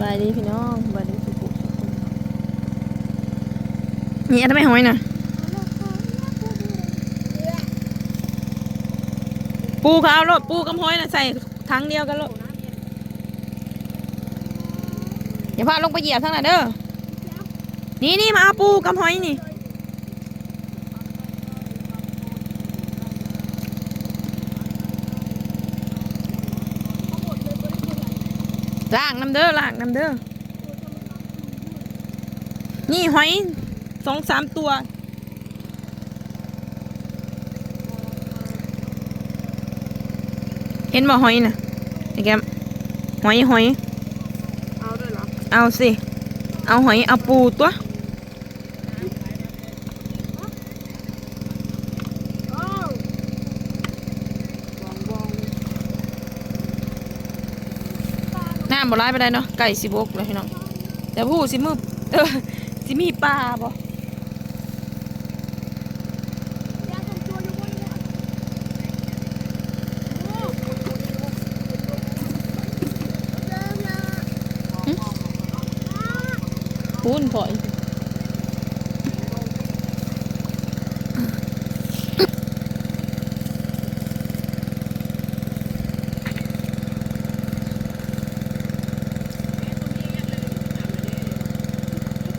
บายดีพี่น้องสบายดีสุขุนี่อันนั้นไมหอยนะปูเขาเอารถปูกับหอยนะใส่ถังเดียวกันรถอย่าพลาดลงไปเหยียบทั้งนั้นเด้อ นี่นี่มาเอาปูกับหอยนี่ ล่างน้ำเด้อล่างน้ำเด้อ นี่หอยสองสามตัว เห็นบ่หอยน่ะไอ้แกมหอยหอย เอาด้วยเหรอ เอาสิ เอาหอย เอาปูตัว โอ้วองวอง น้ำบ่ร้ายไปได้เนาะไก่สิบกเลยพี่น้องแต่ผู้สิมือเออสิมีปลาบ่ยาทำตัวอยู่บนเนี่ยโอ้เริ่มละพูนถอย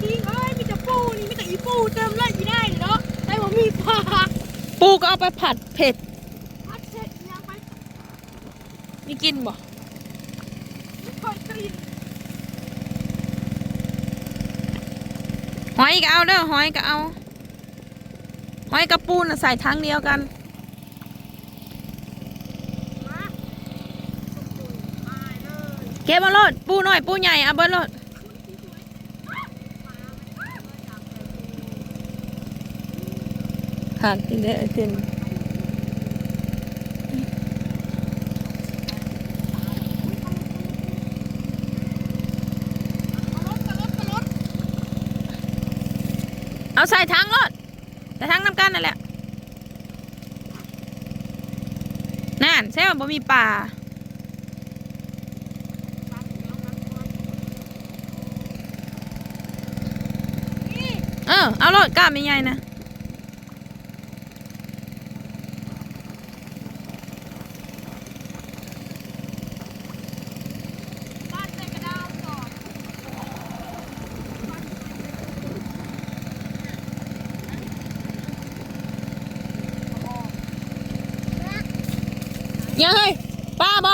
จริงเอ้ยมีแต่ปูนี่มีแต่อี ปูเติมเลยอีได้เนาะแต่ว่ามีปลาปูก็เอาไปผัดเผ็ดพัดเสร็จยังไปมีกินบ่ไม่ค่อยกลิ่นหอยก็เอาเด้อหอยก็เอาหอยกับปูน่ะใส่ทั้งเดียวกันมาตายเลยเก็บมาโลดปูน้อยปูใหญ่เอาเบิดโลด หักกินได้เต็มเอารถกับรถกับรถเอาใส่ทั้งโลดใส่ทั้งน้ำกันนั่นแหละนั่นใช่ว่าบ่มีปลาเออเอาโลดกล้ามใหญ่นะ บ้านใส่กระดาวก่อน ยังเฮ้ยป้าบ่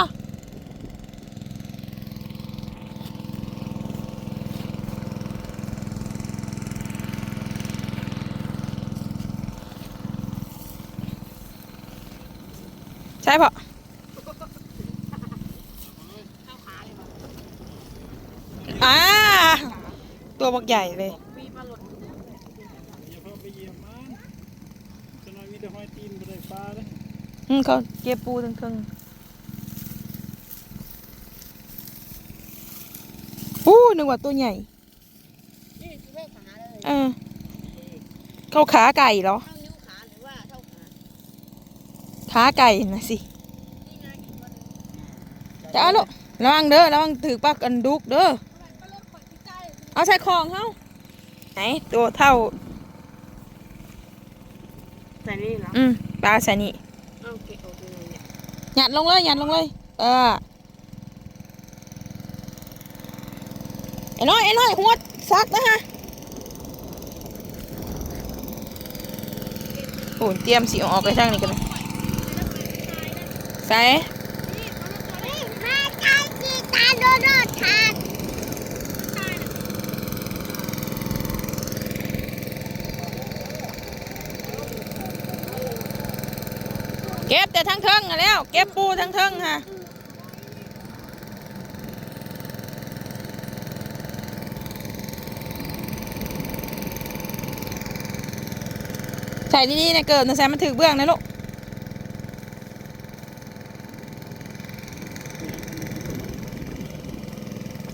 ใช่ปะอ่าตัวบักใหญ่เลย มีปลาหลด อย่าเพิ่งไปเหยียบมันจะน้อยมีแต่ห้อยตีนบ่ได้ปลาเลย อืมเขาเก็บปูทั้งทึงอู้นึกว่าตัวใหญ่นี่คือเลขขาเลยเออเขาขาไก่เหรอ เท่านิ้วขาหรือว่าเท่าขาขาไก่นะสินี่ไงอีกตัวหนึงจะเอาลูกระวังเด้อระวังถือปลากันดุกเด้อปลาหลดขอดที่ใกล้เอาใส่คองเขาไหนตัวเท่าใส่นี่เหรอ อืมปลาใส่นี่ โอเคโอเคเนี่ย หยัดลงเลยหยัดลงเลย เออไอ้น้อยไอ้น้อยหัวซักนะฮะโอ้ยเตรียมสีออกไปทางนี้กันเลยใส่มาใกล้จีตาโดโดทาน เก็บ แต่ทั้งเทิงอะแล้ว เก็บปูทั้งเทิงฮะใส่ดีๆนะเกิดนะแซมมันถือเบื้องนะลูก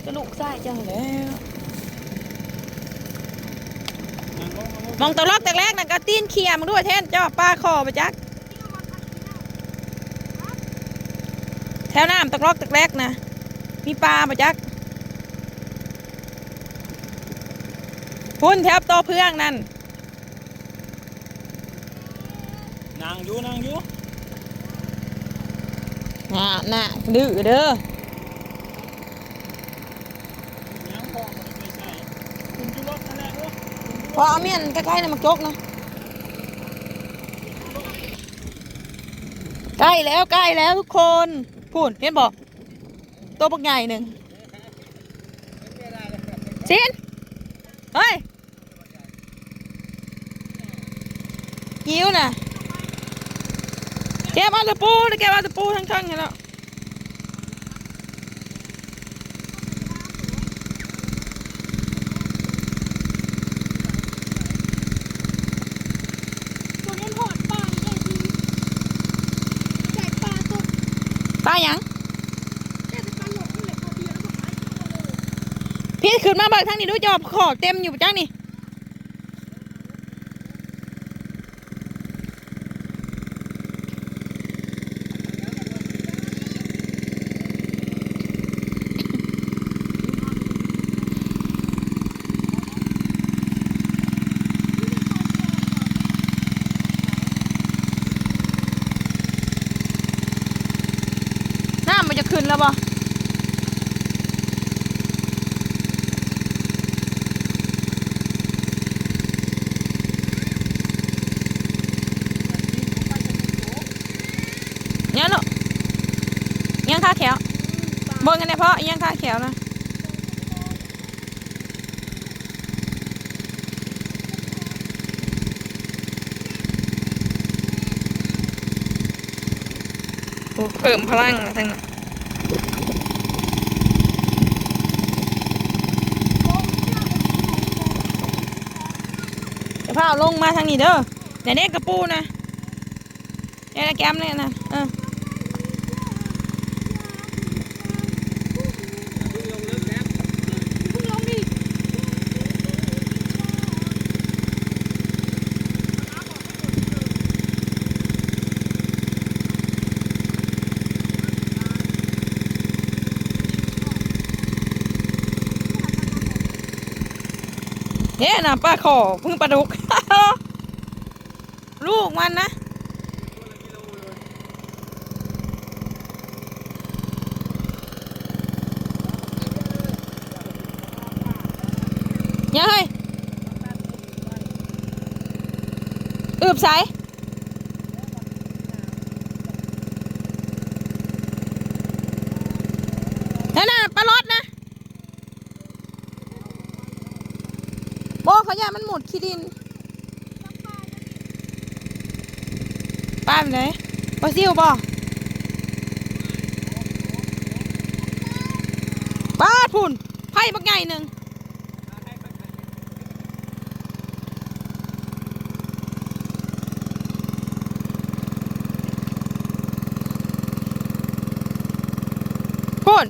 กระลูกไส้จังแล้วนั่งลงมองตะลอกแต่แรกนะกระตีนเคียมงด้วยแทนเจ้าปลาคอไปจัก แถวน้ำตะลอกตะแรกนะมีปลาไปจักพุ่นแทบโตเพื่องนั่นนางอยู่นางอยู่น่ะน่ะดื้อเด้อยังพอมันไม่ใช่คุณจุรสนั่นแหละเออพอเอาเมียนใกล้ๆนะมักจกนะใกล้แล้วใกล้แล้วทุกคน พูดเห็นบอกตัวปักใหญ่หนึ่งชินเฮ้ยหิวนะแกมาตะปูแกมาตะปูทั้งๆเห็นแล้วนี้หอดปลาได้ดีแจกปลาตัว ป้าหยัง แจกเป็นปลาหลงนี่แหละตัวเบียร์แล้วก็ขายตัว เลยพี่ขึ้นมาเบิกทางนี้ดูจอบขอเต็มอยู่จังนี่ มันจะขึ้นแล้วบ่ยังลูกยังข้าแขวบิ่งกันได้เพราะยังข้าแขวนะเพิ่มพลังทั้งนั้นเดี๋ยว พาเอาลงมาทางนี้เด้อเดี๋ยวนี้กระปูนะเนี่ยนะแก้มเนี่ยนะเออ เนี่ยนะป้าขอพึ่งปลาดุก ลูกมันนะยังเฮ้ยอืบใสนั่นน่ะปลารดนะ ขยามันหมดขี้ดินป้าไปไหนปลาซิวบ่ป้าพุ่นไผ่บักใหญ่หนึ่งพุ่น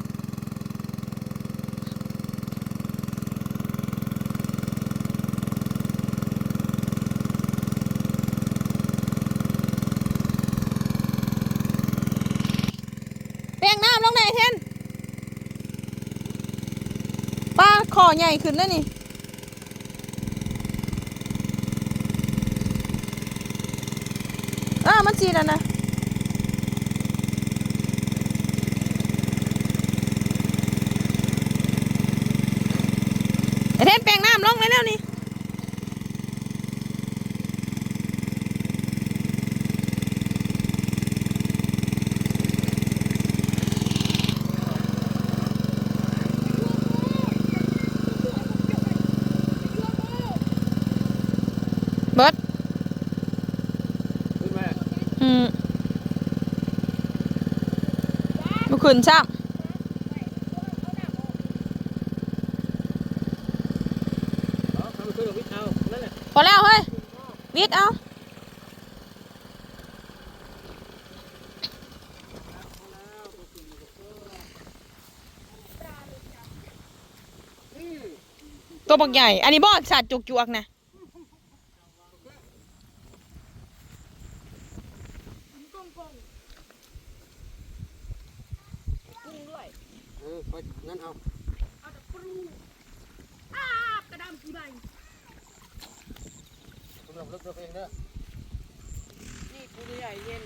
เปียงน้ำลงไหนเทนปลาคอใหญ่ขึ้นแล้วนี่อ่ามันจีแล้วนะไอเทนแปลงน้ำลงเลยแล้วนี่ เบิร์ด ขึ้นมา อืมบุขึ้นช้ำพอแล้วเฮ้ยวิดเอาตัวบักใหญ่ อันนี้บอสัตว์จุกจวกนะ กงกงกุ้งด้วย เออไปงั้นเอา เอาแต่ปลูอ้ากระดำกี่ใบ นี่ปูใหญ่เย็น